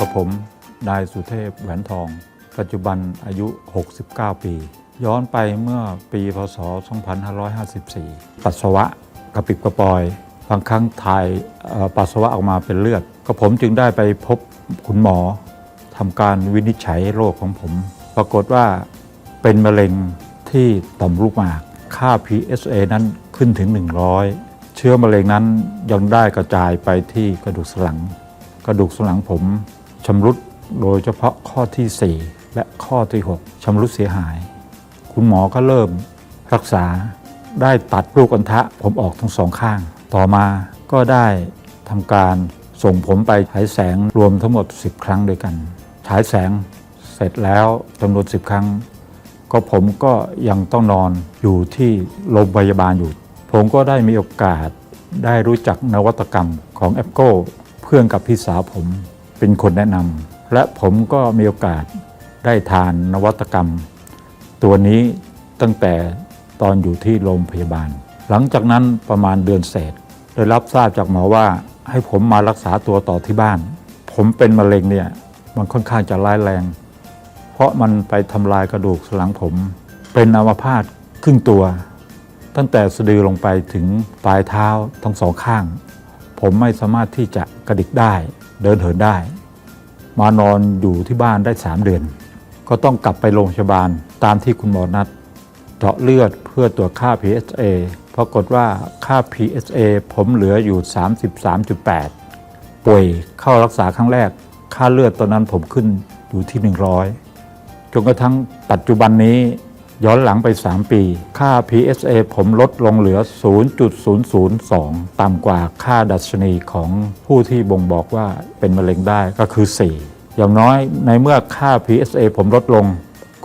กับผม นายสุเทพแหวนทอง ปัจจุบันอายุ 69 ปี ย้อนไปเมื่อปีพศ 2554 ปัสสาวะกระปิบกระปอย บางครั้งถ่ายปัสสาวะออกมาเป็นเลือด ก็ผมจึงได้ไปพบคุณหมอทำการวินิจฉัยโรคของผม ปรากฏว่าเป็นมะเร็งที่ต่อมลูกหมาก ค่า PSA นั้นขึ้นถึง 100 เชื้อมะเร็งนั้นยังได้กระจายไปที่กระดูกสันหลัง กระดูกสันหลังผม ชำรุดโดยเฉพาะข้อที่ 4 และข้อที่ 6ชำรุดเสียหาย คุณหมอก็เริ่มรักษาได้ตัดลูกอัณฑะผมออกทั้งสองข้าง ต่อมาก็ได้ทำการส่งผมไปฉายแสงรวมทั้งหมด 10 ครั้งด้วยกันฉายแสงเสร็จแล้วจำนวน 10 ครั้ง ก็ผมก็ยังต้องนอนอยู่ที่โรงพยาบาลอยู่ ผมก็ได้มีโอกาสได้รู้จักนวัตกรรมของแอปโก้เพื่อนกับพี่สาวผม เป็นคนแนะนำและผมก็มีโอกาสได้ทานนวัตกรรม ตัวนี้ตั้งแต่ตอนอยู่ที่โรงพยาบาล หลังจากนั้นประมาณเดือนเศษ ได้รับทราบจากหมอว่าให้ผมมารักษาตัวต่อที่บ้าน ผมเป็นมะเร็งเนี่ยมันค่อนข้างจะร้ายแรง เพราะมันไปทำลายกระดูกสันหลังผม เป็นอัมพาตครึ่งตัว ตั้งแต่สะดือลงไปถึงปลายเท้าทั้งสองข้าง ผมไม่สามารถที่จะกระดิกได้ เดินเหินได้ มานอนอยู่ที่บ้านได้ 3 เดือน ก็ต้องกลับไปโรงพยาบาลตามที่คุณหมอนัด เจาะเลือดเพื่อตรวจค่า PSA ปรากฏว่าค่า PSA ผมเหลืออยู่ 33.8 ป่วยเข้ารักษาครั้งแรก ค่าเลือดตอนนั้นผมขึ้นอยู่ที่ 100 จนกระทั่งปัจจุบันนี้ ย้อนหลังไป 3 ปี ค่า PSA ผมลดลงเหลือ 0.002 ต่ำกว่าค่าดัชนีของผู้ที่บ่งบอกว่าเป็นมะเร็งได้ก็คือ 4 อย่างน้อยในเมื่อค่า PSA ผมลดลง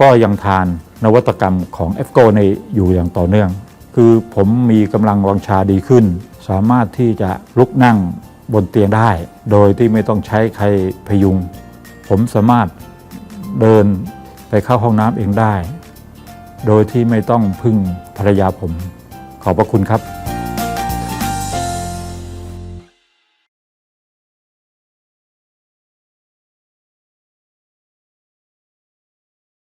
ก็ยังทานนวัตกรรมของ f g o ในอยู่อย่างต่อเนื่อง คือผมมีกำลังวังชาดีขึ้น สามารถที่จะลุกนั่งบนเตียงได้ โดยที่ไม่ต้องใช้ใครพยุง ผมสามารถเดินไปเข้าห้องน้ำเองได้ โดยที่ไม่ต้องพึ่งภรรยาผม ขอบพระคุณครับ